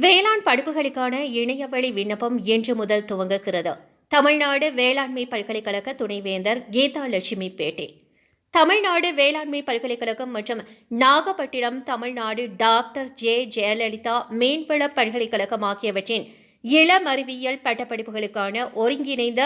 வேளாண் படிப்புகளுக்கான இணையவழி விண்ணப்பம் இன்று முதல் துவங்குகிறது. தமிழ்நாடு வேளாண்மை பல்கலைக்கழக துணைவேந்தர் கீதா லட்சுமி பேட்டி. தமிழ்நாடு வேளாண்மை பல்கலைக்கழகம் மற்றும் நாகப்பட்டினம் தமிழ்நாடு டாக்டர் ஜே. ஜெயலலிதா மீன்வள பல்கலைக்கழகம் ஆகியவற்றின் இளம் அறிவியல் பட்டப்படிப்புகளுக்கான ஒருங்கிணைந்த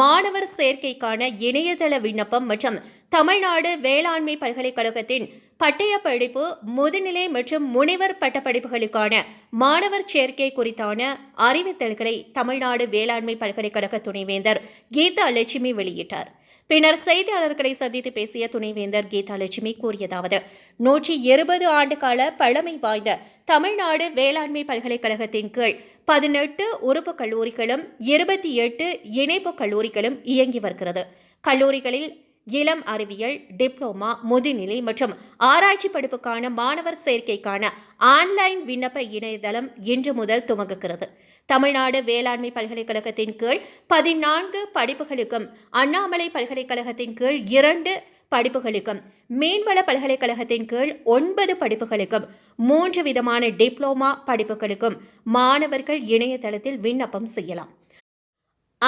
மாணவர் சேர்க்கைக்கான இணையதள விண்ணப்பம் மற்றும் தமிழ்நாடு வேளாண்மை பல்கலைக்கழகத்தின் பட்டய படிப்பு முதுநிலை மற்றும் முனைவர் பட்டப்படிப்புகளுக்கான மாணவர் சேர்க்கை குறித்தான அறிவித்தல்களை தமிழ்நாடு வேளாண்மை பல்கலைக்கழக துணைவேந்தர் கீதா லட்சுமி வெளியிட்டார். பின்னர் செய்தியாளர்களை சந்தித்து பேசிய துணைவேந்தர் கீதா லட்சுமி கூறியதாவது நூற்றி இருபது ஆண்டு கால பழமை வாய்ந்த தமிழ்நாடு வேளாண்மை பல்கலைக்கழகத்தின் கீழ் பதினெட்டு உறுப்பு கல்லூரிகளும் இருபத்தி எட்டு இணைப்பு கல்லூரிகளும் இயங்கி வருகிறது. கல்லூரிகளில் இளம் அறிவியல் டிப்ளோமா முதுநிலை மற்றும் ஆராய்ச்சி படிப்புக்கான மாணவர் சேர்க்கைக்கான ஆன்லைன் விண்ணப்ப இணையதளம் இன்று முதல் துவங்குகிறது. தமிழ்நாடு வேளாண்மை பல்கலைக்கழகத்தின் கீழ் பதினான்கு படிப்புகளுக்கும் அண்ணாமலை பல்கலைக்கழகத்தின் கீழ் இரண்டு படிப்புகளுக்கும் மீன்வள பல்கலைக்கழகத்தின் கீழ் ஒன்பது படிப்புகளுக்கும் மூன்று விதமான டிப்ளோமா படிப்புகளுக்கும் மாணவர்கள் இணையதளத்தில் விண்ணப்பம் செய்யலாம்.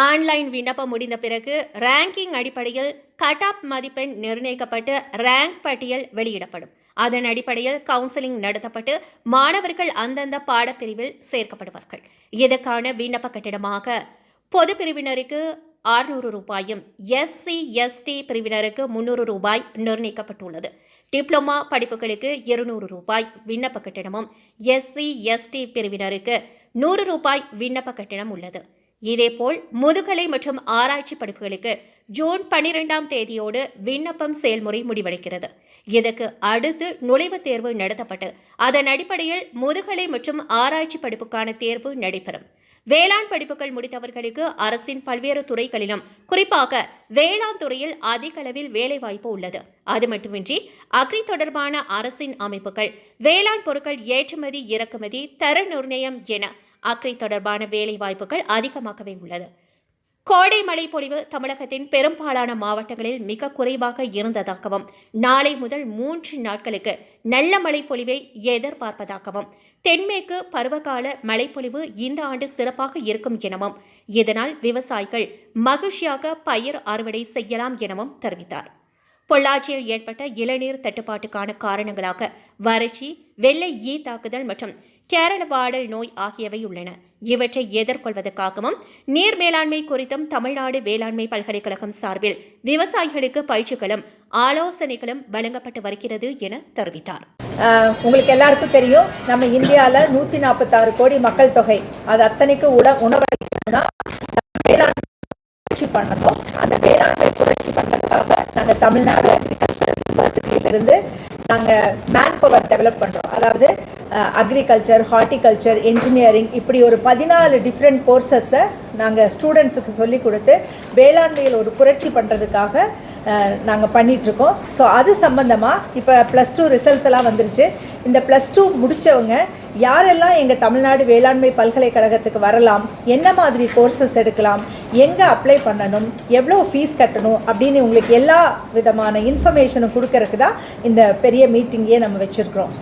ஆன்லைன் விண்ணப்பம் முடிந்த பிறகு ரேங்கிங் அடிப்படையில் கட் ஆப் மதிப்பெண் நிர்ணயிக்கப்பட்டு ரேங்க் பட்டியல் வெளியிடப்படும். அதன் அடிப்படையில் கவுன்சிலிங் நடத்தப்பட்டு மாணவர்கள் அந்தந்த பாடப்பிரிவில் சேர்க்கப்படுவார்கள். இதற்கான விண்ணப்ப கட்டிடமாக பொது பிரிவினருக்கு ஆறுநூறு ரூபாயும் எஸ்சி எஸ்டி பிரிவினருக்கு முன்னூறு ரூபாய் நிர்ணயிக்கப்பட்டுள்ளது. டிப்ளமா படிப்புகளுக்கு இருநூறு ரூபாய் விண்ணப்ப கட்டணமும் எஸ்சி எஸ்டி பிரிவினருக்கு நூறு ரூபாய் விண்ணப்ப கட்டணம் உள்ளது. இதேபோல் முதுகலை மற்றும் ஆராய்ச்சி படிப்புகளுக்கு ஜூன் பனிரெண்டாம் தேதியோடு விண்ணப்பம் செயல்முறை முடிவடைகிறது. இதற்கு அடுத்து நுழைவுத் தேர்வு நடத்தப்பட்டு அதன் அடிப்படையில் முதுகலை மற்றும் ஆராய்ச்சி படிப்புக்கான தேர்வு நடைபெறும். வேளாண் படிப்புகள் முடித்தவர்களுக்கு அரசின் பல்வேறு துறைகளிலும் குறிப்பாக வேளாண் துறையில் அதிக அளவில் வேலைவாய்ப்பு உள்ளது. அது மட்டுமின்றி அக்ரி தொடர்பான அரசின் அமைப்புகள் வேளாண் பொருட்கள் ஏற்றுமதி இறக்குமதி தர நிர்ணயம் என அக்கறை தொடர்பான வேலைவாய்ப்புகள் அதிகமாகவே உள்ளது. கோடை மழை பொழிவு தமிழகத்தின் பெரும்பாலான மாவட்டங்களில் மிக குறைவாக இருந்ததாகவும் நாளை முதல் மூன்று நாட்களுக்கு நல்ல மழை பொழிவை எதிர்பார்ப்பதாகவும் தென்மேற்கு பருவகால மழைப்பொழிவு இந்த ஆண்டு சிறப்பாக இருக்கும் எனவும் இதனால் விவசாயிகள் மகிழ்ச்சியாக பயிர் அறுவடை செய்யலாம் எனவும் தெரிவித்தார். பொள்ளாச்சியில் ஏற்பட்ட இளநீர் தட்டுப்பாட்டுக்கான காரணங்களாக வறட்சி வெள்ளை ஈ தாக்குதல் மற்றும் கேரள வாடல் நோய் ஆகியவை உள்ளன. இவற்றை எதிர்கொள்வதற்காகவும் நீர் மேலாண்மை குறித்தும் தமிழ்நாடு வேளாண்மை பல்கலைக்கழகம் சார்பில் விவசாயிகளுக்கு பயிற்சிகளும் ஆலோசனைகளும் வழங்கப்பட்டு வருகிறது என தெரிவித்தார். உங்களுக்கு எல்லாருக்கும் தெரியும் நம்ம இந்தியாவில் நூற்றி நாற்பத்தாறு கோடி மக்கள் தொகை. அது அத்தனைக்கு உட உணவளிக்கணும்னா வேளாண் புரட்சி பண்ணணும். அந்த வேளாண்மை புரட்சி பண்ணுறதுக்காக நாங்கள் தமிழ்நாடு அக்ரிகல்ச்சரல் யூனிவர்சிட்டியிலிருந்து நாங்கள் மேன் பவர் டெவலப் பண்ணுறோம் அதாவது அக்ரிகல்ச்சர் ஹார்ட்டிகல்ச்சர் என்ஜினியரிங் இப்படி ஒரு பதினாலு டிஃப்ரெண்ட் கோர்சஸை நாங்கள் ஸ்டூடெண்ட்ஸுக்கு சொல்லி கொடுத்து வேளாண்மையில் ஒரு புரட்சி பண்ணுறதுக்காக நாங்கள் பண்ணிகிட்ருக்கோம் ஸோ அது சம்மந்தமாக இப்போ ப்ளஸ் டூ ரிசல்ட்ஸ் எல்லாம் வந்துருச்சு. இந்த ப்ளஸ் டூ முடித்தவங்க யாரெல்லாம் எங்கள் தமிழ்நாடு வேளாண்மை பல்கலைக்கழகத்துக்கு வரலாம் என்ன மாதிரி கோர்சஸ் எடுக்கலாம் எங்கே அப்ளை பண்ணணும் எவ்வளோ ஃபீஸ் கட்டணும் அப்படின்னு உங்களுக்கு எல்லா விதமான இன்ஃபர்மேஷனும் கொடுக்கறதுக்கு தான் இந்த பெரிய மீட்டிங்கே நம்ம வச்சுருக்கிறோம்.